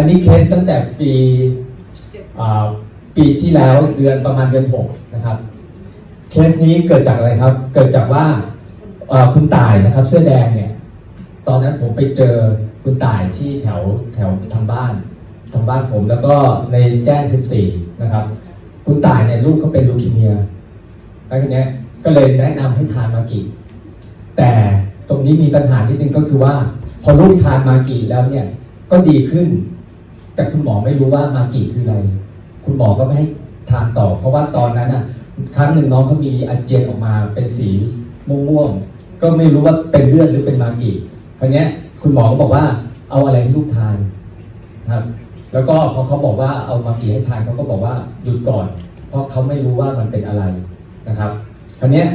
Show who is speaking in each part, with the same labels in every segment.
Speaker 1: อันนี้เคสตั้งแต่ปีปีที่แล้วเดือนประมาณเดือนหกนะครับ เคสนี้เกิดจากอะไรครับ เกิดจากว่าคุณตายนะครับ เสื้อแดงเนี่ย ตอนนั้นผมไปเจอคุณตายที่แถวแถวทางบ้านทางบ้านผมแล้วก็ในแจ้ง 14 นะครับ คุณตายเนี่ยลูกเขาเป็นลูคีเมียแล้วทีเนี้ยก็เลยแนะนำให้ทานมากิ แต่ตรงนี้มีปัญหาที่นึงก็คือว่า พอลูกทานมากิแล้วเนี่ยก็ดีขึ้น แต่คุณหมอไม่รู้ว่ามากิคืออะไร คุณหมอก็ไม่ให้ทานต่อ เพราะว่าตอนนั้นอะ ครั้งหนึ่งน้องเขามีอาเจียนออกมาเป็นสีม่วงๆก็ไม่รู้ว่าเป็นเลือดหรือเป็นมากิคราวเนี้ยคุณหมอก็บอกว่าเอาอะไรให้ลูกทานนะครับ แล้วก็พอเขาบอกว่าเอามากิให้ทานเขาก็บอกว่าหยุดก่อน เพราะเขาไม่รู้ว่ามันเป็นอะไรนะครับคราวเนี้ย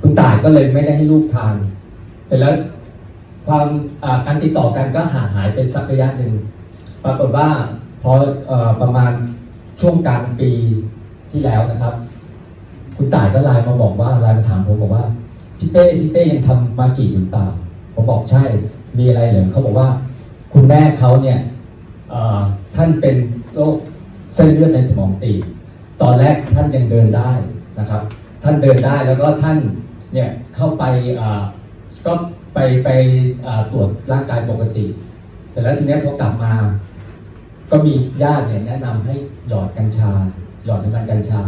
Speaker 1: คุณต่ายก็เลยไม่ได้ให้ลูกทานเสร็จแล้วความการติดต่อกันก็ห่างหายเป็นสักระยะหนึ่ง ปรากฏว่าพอออประมาณช่วงกลางปีที่แล้วนะครับ คุณต่ายก็ไลน์มาบอกว่าไลน์มาถามผมบอกว่าพี่เต้พี่เต้ยังทำมากิอยู่เปล่าผมบอกใช่มีอะไรเหรอเขาบอกว่า คุณแม่เขาเนี่ยท่านเป็นโรคเส้นเลือดในสมองตีบตอนแรกท่านยังเดินได้นะครับ ท่านเดินได้แล้วก็ท่านเนี่ยเข้าไปก็ไปไปตรวจร่างกายปกติ แต่แล้วทีนี้พอกลับมา ก็มีญาติเนี่ยแนะนำให้หยอดกัญชา หยอดน้ำมันกัญชา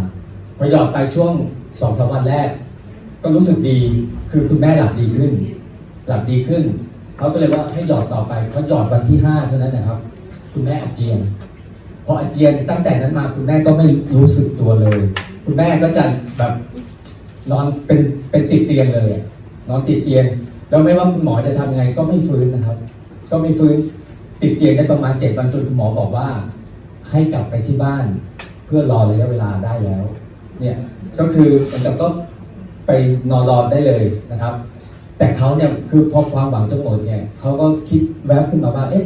Speaker 1: พอหยอดไปช่วงสองสามวันแรก ก็รู้สึกดีคือคุณแม่หลับดีขึ้น หลับดีขึ้นเขาก็เลยว่าให้หยอดต่อไปเขาหยอดวันที่ห้าเท่านั้นนะครับ คุณแม่อาเจียนพออาเจียนตั้งแต่นั้นมาคุณแม่ก็ไม่รู้สึกตัวเลย คุณแม่ก็จะแบบนอนเป็นเป็นติดเตียงเลย นอนติดเตียงแล้วไม่ว่าคุณหมอจะทำไงก็ไม่ฟื้นนะครับ ก็ไม่ฟื้นติดเตียงได้ประมาณเจ็ดวันจนคุณหมอบอกว่า ให้กลับไปที่บ้าน เพื่อรอระยะเวลาได้แล้ว เนี่ยก็คือมันจะก็ไปนอนรอได้เลยนะครับ แต่เขาเนี่ยคือพอความหวังจะหมดเนี่ยเขาก็คิดแวบขึ้นมาว่าเอ๊ะ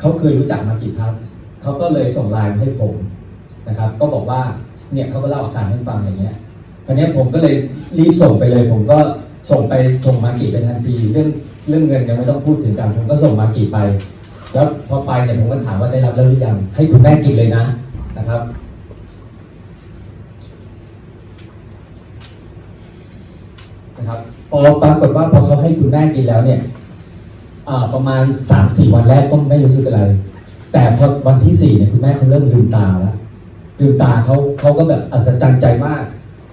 Speaker 1: เขาเคยรู้จักมากิพัสเขาก็เลยส่งไลน์มาให้ผมนะครับ ก็บอกว่าเนี่ยเขาก็เล่าอาการให้ฟังอย่างเงี้ยคราวนี้ผมก็เลยรีบส่งไปเลย ผมก็ส่งไปส่งมากิไปทันทีเรื่อง เรื่องเงินยังไม่ต้องพูดถึงกันผมก็ส่งมากิไปแล้วพอไปเนี่ยผมก็ถามว่าได้รับแล้วหรือยังให้คุณแม่กินเลยนะนะครับ นะครับพอปรากฏว่าพอเขาให้คุณแม่กินแล้วเนี่ยประมาณสามสี่วันแรกก็ไม่รู้สึกอะไร แต่พอวันที่สี่เนี่ยคุณแม่เขาเริ่มลืมตาแล้วลืมตาเขาเขาก็แบบอัศจรรย์ใจมาก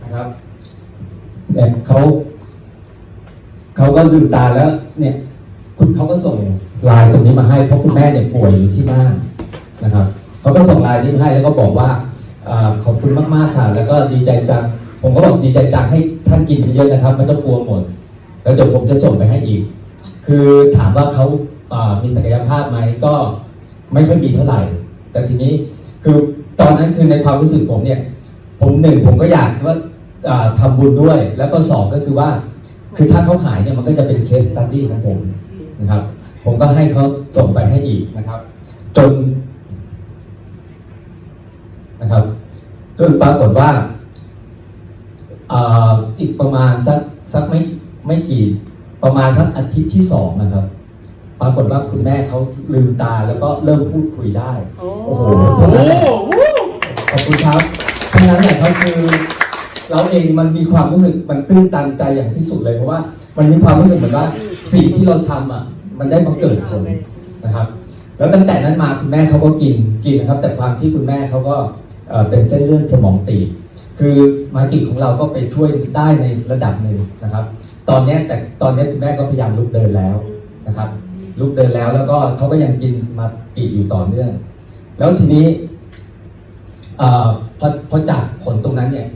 Speaker 1: นะครับแบบเขา เขาก็ลืมตาแล้วเนี่ยคุณเขาก็ส่งไลน์ตรงนี้มาให้เพราะคุณแม่เนี่ยป่วยอยู่ที่บ้านนะครับเขาก็ส่งไลน์นี้มาให้แล้วก็บอกว่าอขอบคุณมากๆค่ะ แล้วก็ดีใจจังผมก็บอกดีใจจังให้ท่านกินเยอะนะครับไม่ต้องกลัวหมด แล้วเดี๋ยวผมจะส่งไปให้อีก คือถามว่าเขามีศักยภาพไหมก็ไม่ค่อยมีเท่าไหร่ แต่ทีนี้คือตอนนั้นคือในความรู้สึกผมเนี่ย ผมหนึ่งผมก็อยากว่าอ่าทำบุญด้วย แล้วก็สองก็คือว่า คือถ้าเขาหายเนี่ยมันก็จะเป็นเคสตัดดี้ของผมนะครับ ผมก็ให้เขาส่งไปให้อีกนะครับ จนนะครับจนปรากฏว่าอ่าอีกประมาณสักสักไม่ไม่กี่ประมาณสักอาทิตย์ที่สองนะครับ ปรากฏว่าคุณแม่เขาลืมตาแล้วก็เริ่มพูดคุยได้ โอ้โหเท่านั้นแหละขอบคุณครับเท่านั้นแหละก็คือ เราเองมันมีความรู้สึกมันตื้นตันใจอย่างที่สุดเลยเพราะว่ามันมีความรู้สึกเหมือนว่าสิ่งที่เราทำอะมันได้มาเกิดผลนะครับ แล้วตั้งแต่นั้นมาคุณแม่เขาก็กินกินนะครับ แต่ความที่คุณแม่เขาก็เป็นเส้นเลือดสมองตีบคือมากิของเราก็ไปช่วยได้ในระดับหนึ่งนะครับ ตอนนี้แต่ตอนนี้คุณแม่ก็พยายามลุกเดินแล้วนะครับ ลุกเดินแล้วแล้วก็เขาก็ยังกินมากิอยู่ต่อเนื่อง แล้วทีนี้อพอพอจากผลตรงนั้นเนี่ย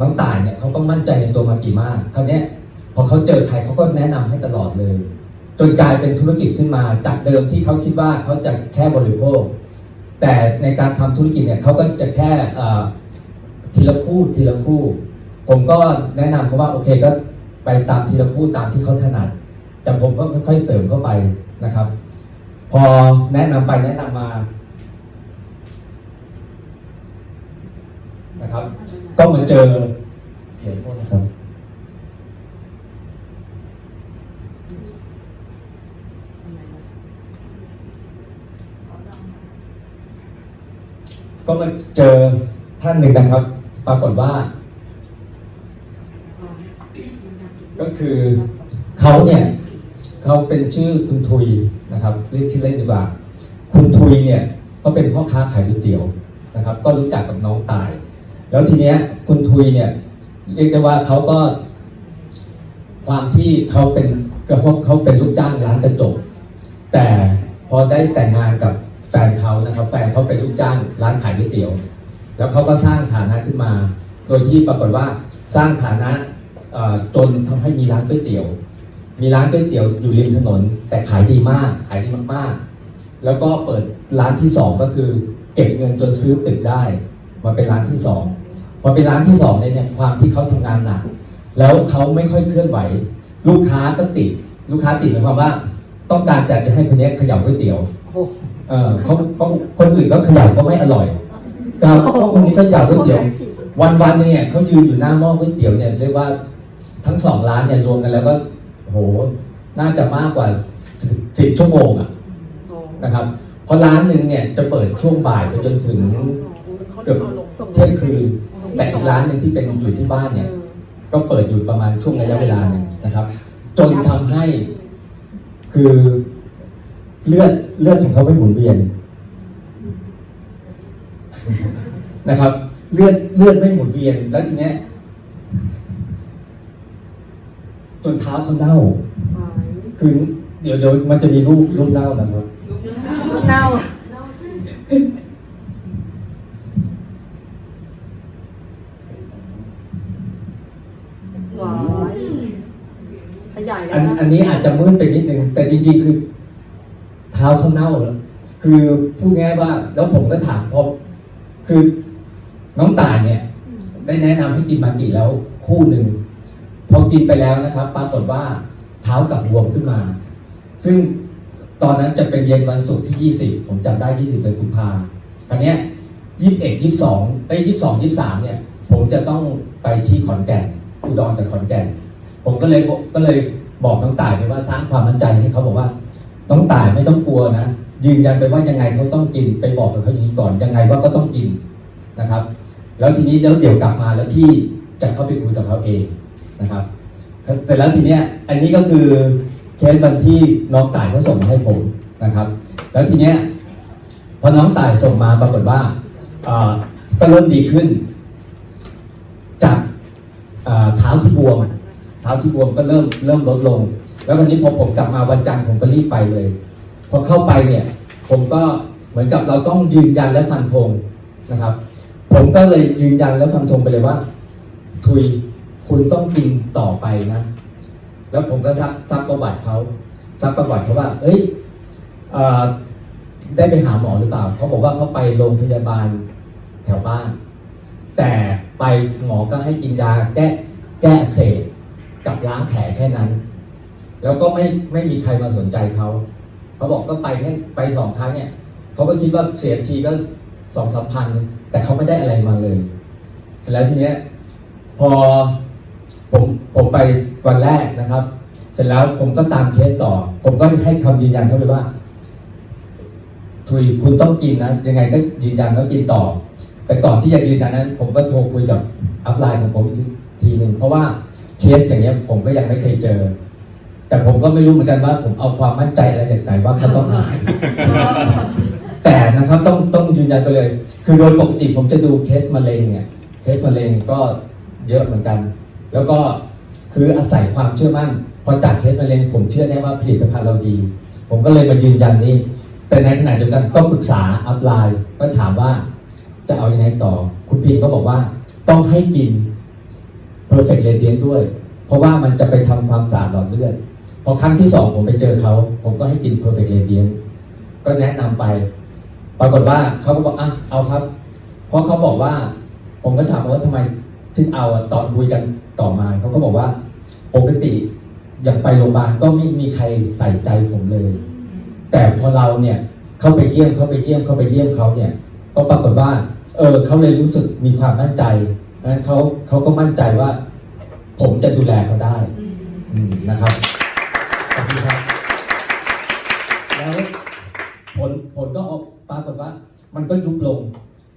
Speaker 1: น้องตายเนี่ยเขาก็มั่นใจในตัวมากิมากคราวเนี้ยพอเขาเจอใครเขาก็แนะนำให้ตลอดเลย จนกลายเป็นธุรกิจขึ้นมาจากเดิมที่เขาคิดว่าเขาจะแค่บริโภค แต่ในการทำธุรกิจเนี่ยเขาก็จะแค่ทีละคู่ทีละคู่ ผมก็แนะนำเขาว่าโอเคก็ไปตามทีละคู่ตามที่เขาถนัด แต่ผมก็ค่อยๆเสริมเข้าไปนะครับ พอแนะนำไปแนะนำมานะครับ ก็มาเจอเดี๋ยวโทษนะครับก็มาเจอท่านหนึ่งนะครับ ปรากฏว่า ก็คือเขาเนี่ยเขาเป็นชื่อคุณทุยนะครับเรียกชื่อเล่นดีกว่า คุณทุยเนี่ยก็เป็นพ่อค้าขายก๋วยเตี๋ยวนะครับ ก็รู้จักกับน้องตาย แล้วทีเนี้ยคุณทุยเนี่ยเรียกได้ว่าเขาก็ ความที่เขาเป็นเขาเขาเป็นลูกจ้างร้านกระจก แต่พอได้แต่งงานกับแฟนเขานะครับ แฟนเขาเป็นลูกจ้างร้านขายก๋วยเตี๋ยว แล้วเขาก็สร้างฐานะขึ้นมา โดยที่ปรากฏว่าสร้างฐานะจนทำให้มีร้านก๋วยเตี๋ยว มีร้านก๋วยเตี๋ยวอยู่ริมถนน แต่ขายดีมาก ขายดีมากๆ แล้วก็เปิดร้านที่สองก็คือ เก็บเงินจนซื้อตึกได้ มาเป็นร้านที่สอง พอเป็นร้านที่สองเนี่ยความที่เขาทำงานหนัก แล้วเขาไม่ค่อยเคลื่อนไหว ลูกค้าก็ติด ลูกค้าติดหมายความว่า ต้องการจะจะให้คนนี้เขยับก๋วยเตี๋ยว
Speaker 2: โอ้
Speaker 1: เออเขาเขาคนอื่นก็เขยับก็ไม่อร่อยก็เพราะคนนี้ก็เขยับก๋วยเตี๋ยว วันวันๆเนี่ยเขายืนอยู่หน้าหม้อก๋วยเตี๋ยวเนี่ยเรียกว่าทั้งสองร้านเนี่ยรวมกันแล้วก็โหน่าจะมากกว่าสิบชั่วโมงอะนะครับเพราะร้านหนึ่งเนี่ยจะเปิดช่วงบ่ายไปจนถึงเกือบเที่ยงคืน แต่อีกร้านหนึ่งที่เป็นอยู่ที่บ้านเนี่ย ก็เปิดอยู่ประมาณช่วงระยะเวลาหนึ่งนะครับ จนทำให้คือเลือดเลือดของเขาไม่หมุนเวียนนะครับ เลือดเลือดไม่หมุนเวียน แล้วทีเนี้ยจนเท้าเขาเน่า คือเดี๋ยวเดี๋ยวมันจะมีรูปรูปเน่านะครับ
Speaker 2: เน่าหวายขยายแล้
Speaker 1: อั
Speaker 2: นนี้
Speaker 1: อาจจะมืดไปนิดนึง แต่จริง ๆ คือ เท้าเขาเน่าแล้วคือพูดง่ายว่าแล้วผมก็ถามพอคือน้องตายเนี่ย ได้แนะนำให้กินมากิแล้วคู่หนึ่งพอกินไปแล้วนะครับ ปรากฏว่าเท้ากลับบวมขึ้นมา ซึ่งตอนนั้นจะเป็นเย็นวันศุกร์ที่ 20 ผมจำได้ 20เดือนกุมภาอันเนี้ย21 22ไอ้ย22 23 เนี่ย ผมจะต้องไปที่ขอนแก่นอุดรกับขอนแก่น ผมก็เลยก็เลย บอกน้องต่ายไปว่าสร้างความมั่นใจให้เขาบอกว่าน้องต่ายไม่ต้องกลัวนะยืนยันไปว่ายังไงเขาต้องกินไปบอกกับเขาอย่างนี้ก่อนยังไงว่าก็ต้องกินนะครับ แล้วทีนี้แล้วเดี๋ยวกลับมาแล้วพี่จะเข้าไปคุยกับเขาเองนะครับเสร็จแล้วทีเนี้ยอันนี้ก็คือเคสวันที่น้องต่ายเขาส่งมาให้ผมนะครับ แล้วทีเนี้ยพอน้องต่ายส่งมาปรากฏว่าก็เริ่มดีขึ้น จากเอ่อเท้าที่บวม เท้าที่บวมก็เริ่มเริ่มลดลง แล้ววันนี้พอผมกลับมาวันจันทร์ผมก็รีบไปเลย พอเข้าไปเนี่ยผมก็เหมือนกับเราต้องยืนยันและฟันธงนะครับ ผมก็เลยยืนยันและฟันธงไปเลยว่า ทุยคุณต้องกินต่อไปนะ แล้วผมก็ซักซักประวัติเขาซักประวัติเขาว่า เอ้ยอได้ไปหาหมอหรือเปล่า เขาบอกว่าเขาไปโรงพยาบาลแถวบ้าน แต่ไปหมอก็ให้กินยาแก้แก้อักเสบ กับล้างแผลแค่นั้น แล้วก็ไม่ไม่มีใครมาสนใจเขาเขาบอกก็ไปแค่ไปสองครั้งเนี่ยเขาก็คิดว่าเสียทีก็สองสามพันแต่เขาไม่ได้อะไรมาเลยเสร็จแล้วทีเนี้ยพอผมผมไปวันแรกนะครับ เสร็จแล้วผมก็ตามเคสต่อ ผมก็จะให้คำยืนยันเขาไปว่าทุยคุณต้องกินนะยังไงก็ยืนยันว่ากินต่อ แต่ก่อนที่จะยืนยันนั้น ผมก็โทรคุยกับอัพไลน์ของผมทีหนึ่งเพราะว่า เคสอย่างเงี้ยผมก็ยังไม่เคยเจอ แต่ผมก็ไม่รู้เหมือนกันว่า ผมเอาความมั่นใจอะไรจากไหนว่าเขาต้องหาย แต่นะครับต้องต้องยืนยันไปเลย คือโดยปกติผมจะดูเคสมะเร็งเนี่ยเคสมะเร็งก็เยอะเหมือนกัน แล้วก็คืออาศัยความเชื่อมั่นพอจัดเคสมะเร็งผมเชื่อแน่ว่าผลิตภัณฑ์เราดี ผมก็เลยมายืนยันนี้ แต่ในขณะเดียวกันก็ปรึกษาอัพไลน์ก็ถามว่าจะเอาอยัางไงต่อ คุณพิมก็บอกว่าต้องให้กิน perfect radiant ด้วย เพราะว่ามันจะไปทำความสะอาดหลอดเลือดพอครั้งที่สองผมไปเจอเขาผมก็ให้กิน perfect radiant ก็แนะนำไป ปรากฏว่าเขาก็บอกอะเอาครับ เพราะเขาบอกว่า ผมก็ถามว่าทำไมถึงเอาตอนคุยกันต่อมาเขาก็บอกว่าปกติอย่างไปโรงพยาบาลก็ไม่มีใครใส่ใจผมเลย แต่พอเราเนี่ยเข้าไปเยี่ยมเข้าไปเยี่ยมเข้าไปเยี่ยมเขาเนี่ย ก็ปรากฏว่า เออเขาเลยรู้สึกมีความมั่นใจ นั้นเขาเขาก็มั่นใจว่า ผมจะดูแลเขาได้อืมนะครับขอบคุณครับแล้วผลผลก็ออกปรากฏว่า มันก็ยุบลง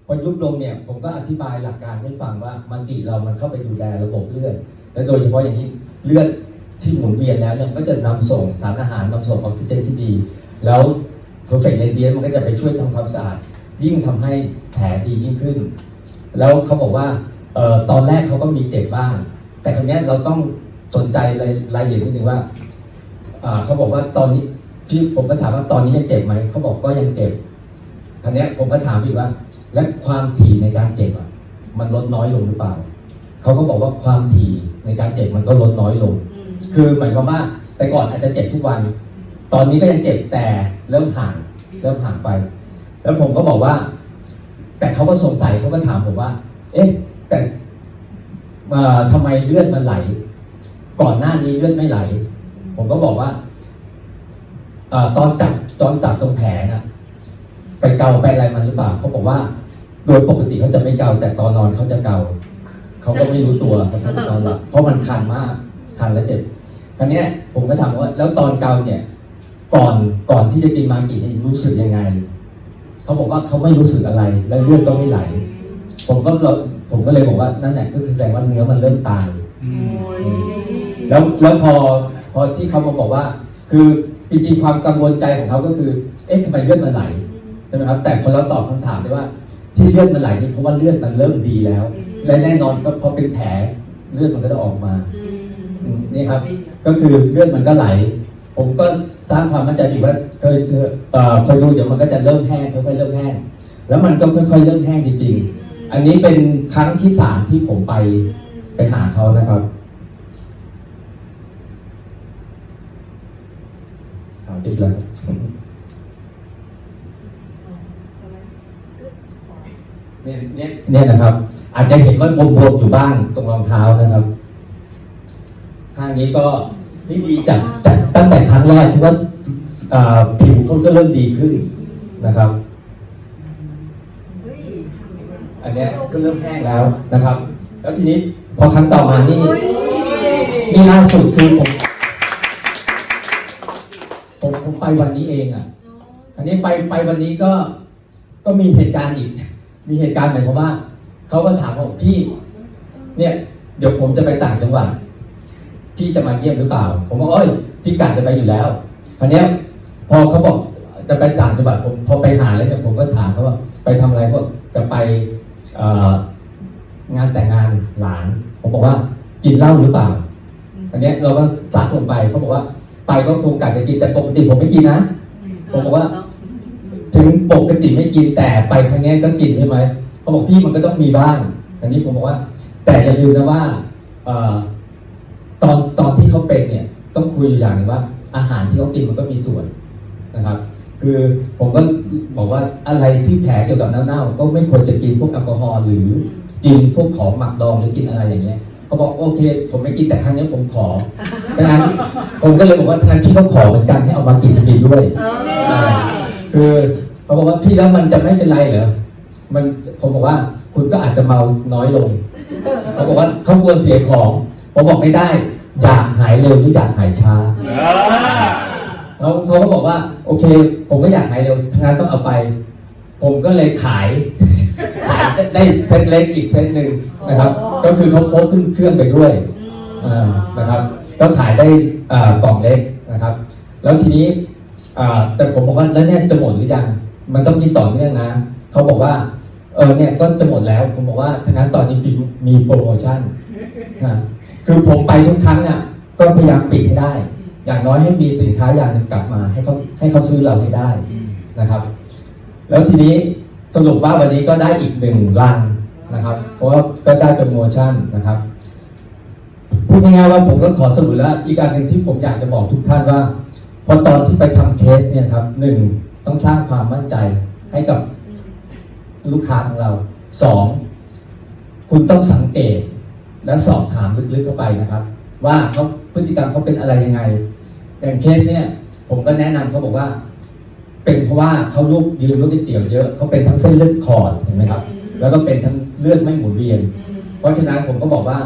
Speaker 1: พอยุบลงเนี่ยผมก็อธิบายหลักการให้ฟังว่ามันติเรามันเข้าไปดูแลระบบเลือดและโดยเฉพาะอย่างนี้เลือดที่หมุนเวียนแล้วเนี่ยมันก็จะนำส่งสารอาหารนำส่งออกซิเจนที่ดี แล้ว perfect radiance มันก็จะไปช่วยทำความสะอาดยิ่งทำให้แผลดียิ่งขึ้น แล้วเขาบอกว่าเอ่อ ตอนแรกเขาก็มีเจ็บบ้าง แต่ครั้งนี้ยเราต้องสนใจรายรายละเอียดนิดนึงว่าอ่าเขาบอกว่าตอนนี้พี่ผมก็ถามว่าตอนนี้ยังเจ็บไหมเขาบอกก็ยังเจ็บครั้งนี้ยผมก็ถามอีกว่า และความถี่ในการเจ็บอะ มันลดน้อยลงหรือเปล่าเขาก็บอกว่าความถี่ในการเจ็บมันก็ลดน้อยลง คือหมายความว่าแต่ก่อนอาจจะเจ็บทุกวัน ตอนนี้ก็ยังเจ็บแต่เริ่มห่างเริ่มห่างไป แล้วผมก็บอกว่า แต่เขาก็สงสัยเขาก็ถามผมว่า เอ๊ะ แต่ทำไมเลือดมันไหล ก่อนหน้านี้เลือดไม่ไหล ผมก็บอกว่าอตอนจับตอนจับตรงแผลนะไปเกาไปอะไรมันหรือเปล่าเขาบอกว่า โดยปกติเขาจะไม่เกา แต่ตอนนอนเขาจะเกาเขาก็ไม่รู้ตัวเขานอนหลับเพราะมันคันมากคันแล้วเจ็บคราวนี้ยผมก็ถามว่า แล้วตอนเกาเนี่ย ก่อนก่อนที่จะกินมากินี่รู้สึกยังไงเขาบอกว่าเขาไม่รู้สึกอะไร และเลือดก็ไม่ไหล ผมก็เรา ผมก็เลยบอกว่านั่นแหละก็แสดงว่าเนื้อมันเริ่มตาย
Speaker 3: อืม
Speaker 1: แล้วแล้วพอพอที่เขามาบอกว่า คือจริงๆความกังวลใจของเขาก็คือ เอ๊ะทำไมเลือดมันไหลใช่ไหมครับแต่พอเราตอบคำถามได้ว่า ที่เลือดมันไหลนี่เพราะว่าเลือดมันเริ่มดีแล้ว และแน่นอนก็พอเป็นแผลเลือดมันก็จะออกมาอืมนี่ครับ ก็คือเลือดมันก็ไหล ผมก็สร้างความมั่นใจอีกว่าเคยเธอเอ่อคอยดูเดี๋ยวมันก็จะเริ่มแห้งค่อยๆเริ่มแห้งแล้วมันก็ค่อยๆเริ่มแห้งจริง ๆ อันนี้เป็นครั้งที่สามที่ผมไปไปหาเขานะครับเอาปิดแล้วเนี่ยเนี่ยเนี่ยนะครับ อาจจะเห็นว่าบวมๆอยู่บ้างตรงรองเท้านะครับข้างนี้ก็นี่ดีจากจากตั้งแต่ครั้งแรกเพราะว่าอ่าผิวเขาก็เริ่มดีขึ้นนะครับ อันเนี้ยก็เริ่มแห้งแล้วนะครับ แล้วทีนี้พอครั้งต่อมานี่นี่ล่าสุดคือผมผมผมไปวันนี้เองอะ อันนี้ไปไปวันนี้ก็ก็มีเหตุการณ์อีก มีเหตุการณ์หมายความว่าเขาก็ถามผมพี่ เนี่ยเดี๋ยวผมจะไปต่างจังหวัดพี่จะมาเยี่ยมหรือเปล่า ผมบอกเอ้ยพี่กาจะไปอยู่แล้วคราวเนี้ยพอเขาบอกจะไปต่างจังหวัดผมพอไปหาแล้วเนี่ยผมก็ถามเขาว่าไปทำอะไรเขาบอกจะไปเอ่องานแต่งงานหลาน ผมบอก ว่า กินเหล้าหรือเปล่า อันนี้เราก็ซักลงไปเขาบอกว่า ไปก็คงกะจะกินแต่ปกติผมไม่กินนะผมบอกว่า ถึงปกติไม่กินแต่ไปครั้งนี้ก็กินใช่ไหมเขาบอกพี่มันก็ต้องมีบ้างอันนี้ผมบอกว่า แต่อย่าลืมนะว่าอตอนตอนที่เขาเป็นเนี่ย ต้องคุยอยู่อย่างหนึ่งว่า อาหารที่เขากินมันก็มีส่วนนะครับ คือผมก็บอกว่าอะไรที่แผลเกี่ยวกับเน่าๆก็ไม่ควรจะกินพวกแอลกอฮอล์หรือกินพวกของหมักดองหรือกินอะไรอย่างเงี้ย เขาบอกโอเค ผมไม่กินแต่ครั้งนี้ผมขอดังนั้นผมก็เลยบอกว่าทั้งนั้นพี่เขาขอเหมือนกันให้เอามากินกินด้วย คือเขาบอกว่าพี่แล้วมันจะไม่เป็นไรเหรอ มันผมบอกว่าคุณก็อาจจะเมาน้อยลง เขาบอกว่าเขากลัวเสียของ ผมบอกไม่ได้ อยากหายเร็วหรืออยากหายช้าเขาเขาก็บอกว่า โอเค ผมก็อยากหายเร็วทั้งนั้นต้องเอาไป ผมก็เลยขายขาย ได้เซตเล็กอีกเซตหนึ่งนะครับ ก็คือเขาพกขึ้นเครื่องไปด้วยอ่านะครับก็ขายได้อ่ากล่องเล็กนะครับ แล้วทีนี้อ่าแต่ผมบอกว่าแล้วเนี่ยจะหมดหรือยังมันต้องกินต่อเนื่องนะเขาบอกว่าเออเนี่ยก็จะหมดแล้วผมบอกว่าทั้งนั้นตอนนี้มีมีโปรโมชั่นนะคือผมไปทุกครั้งอะก็พยายามปิดให้ได้ อย่างน้อยให้มีสินค้าอย่างหนึ่งกลับมา ให้เขาให้เขาซื้อเราให้ได้นะครับ แล้วทีนี้ สรุปว่าวันนี้ก็ได้อีกหนึ่งรังนะครับ เพราะว่าก็ได้โปรโมชั่นนะครับพูดง่ายๆว่าผมก็ขอสรุปแล้ว อีกการหนึ่งที่ผมอยากจะบอกทุกท่านว่าพอตอนที่ไปทำเคสเนี่ยครับหนึ่งต้องสร้างความมั่นใจให้กับลูกค้าของเราสองคุณต้องสังเกตและสอบถามลึกๆเข้าไปนะครับ ว่าเขาพฤติกรรมเขาเป็นอะไรยังไงอย่างเคสเนี่ยผมก็แนะนำเขาบอกว่า เป็นเพราะว่าเขาลูกยืนลูกก๋วยเตี๋ยวเยอะเขาเป็นทั้งเส้นเลือดขอดเห็นไหมครับ แล้วก็เป็นทั้งเลือดไม่หมุนเวียน เพราะฉะนั้นผมก็บอกว่า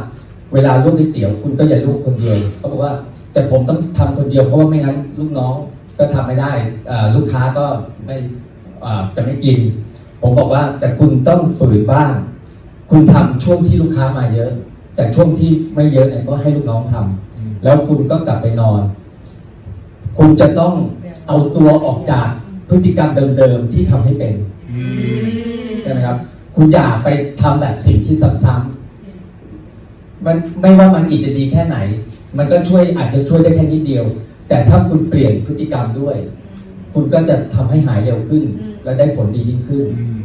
Speaker 1: เวลาลูกก๋วยเตี๋ยวคุณก็อย่าลูกคนเดียวเขาบอกว่า แต่ผมต้องทำคนเดียวเพราะว่าไม่งั้นลูกน้องก็ทำไม่ได้อ่าลูกค้าก็ไม่อ่าจะไม่กิน ผมบอกว่าแต่คุณต้องฝืนบ้าง คุณทำช่วงที่ลูกค้ามาเยอะ แต่ช่วงที่ไม่เยอะเนี่ยก็ให้ลูกน้องทำแล้วคุณก็กลับไปนอน คุณจะต้องเอาตัวออกจาก พฤติกรรมเดิมๆที่ทำให้เป็น
Speaker 3: อืม
Speaker 1: ใช่ไหมครับ คุณอย่าไปทำแบบสิ่งที่ซ้ำๆมันไม่ว่ามันอีกจะดีแค่ไหน มันก็ช่วยอาจจะช่วยได้แค่นิดเดียว แต่ถ้าคุณเปลี่ยนพฤติกรรมด้วย คุณก็จะทำให้หายเร็วขึ้น และได้ผลดียิ่งขึ้น
Speaker 3: อืม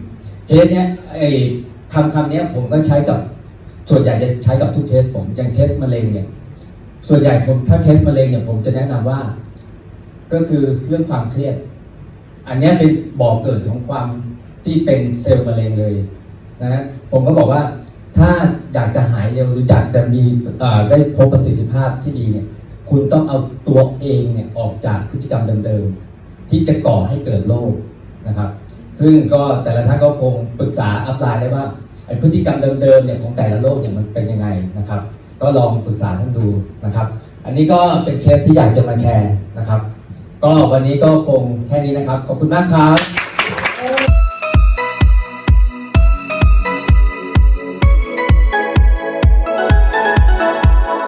Speaker 1: เคสเนี้ยไอ้คำคำเนี้ยผมก็ใช้กับส่วนใหญ่จะใช้กับทุกเคสผมอย่างเคสมะเร็งเนี่ย ส่วนใหญ่ผมถ้าเคสมะเร็งเนี่ยผมจะแนะนำว่า ก็คือเรื่องความเครียด อันนี้เป็นบ่อกเกิดของความที่เป็นเซลล์มะเร็งเลยนะฮะผมก็บอกว่าถ้าอยากจะหายเร็วหรืออยากจะมีเอ่อได้พบประสิทธิภาพที่ดีเนี่ยคุณต้องเอาตัวเองเนี่ยออกจากพฤติกรรมเดิมๆ ที่จะก่อให้เกิดโรคนะครับ ซึ่งก็แต่ละท่านก็คงปรึกษาอัพไลน์ได้ว่าไอ้พฤติกรรมเดิมๆเนี่ยของแต่ละโรคเนี่ยมันเป็นยังไงนะครับ ก็ลองปรึกษาท่านดูนะครับ อันนี้ก็เป็นเคสที่อยากจะมาแชร์นะครับ ก็วันนี้ก็คงแค่นี้นะครับ ขอบคุณมากครับ